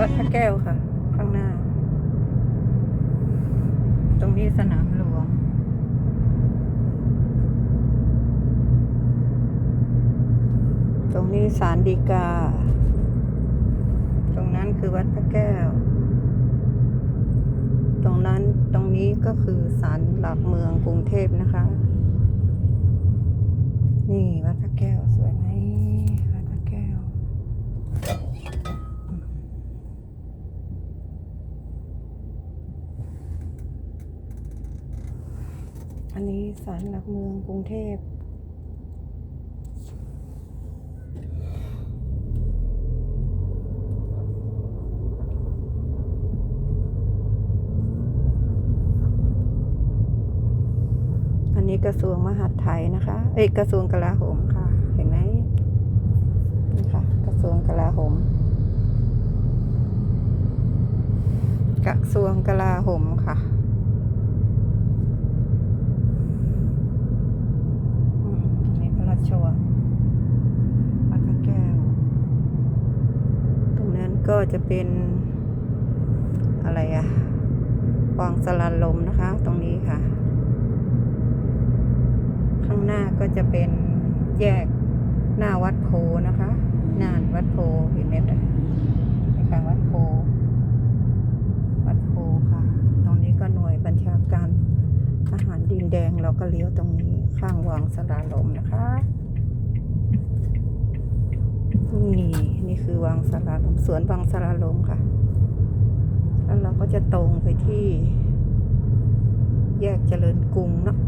วัดพระแก้วค่ะ ข้างหน้า ตรงนี้สนามหลวง ตรงนี้ศาลฎีกา ตรงนั้นคือวัดพระแก้ว ตรงนั้นตรงนี้ก็คือศาลหลักเมืองกรุงเทพนะคะ นี่วัดพระแก้วสวยไหม อันนี้ศาลหลักเมืองกรุงเทพอันนี้กระทรวงมหาดไทยนะคะ เอ้ยกระทรวงกลาโหมค่ะ เห็นไหมนี่ค่ะ กระทรวงกลาโหม กระทรวงกลาโหมค่ะอืมอันนี่พระราชวังวัดพระแก้ว ตรงนั้น ก็จะเป็นอะไรอะวังสลานลมนะคะ ตรงนี้ค่ะ ข้างหน้าก็จะเป็นแยกหน้าวัดโพนะคะน้าวัดโพเห็นไหมคะนี่ค่ะวัดโพ วัดโพค่ะ ตรงนี้ก็หน่วยบัญชาการทหารดินแดงเราก็เลี้ยวตรงนี้ข้างวังสลาลมนะคะ นี่นี่ คือวังสลาลมสวนวังสลาลมค่ะ แล้วเราก็จะตรงไปที่ แยกเจริญกรุงเนาะ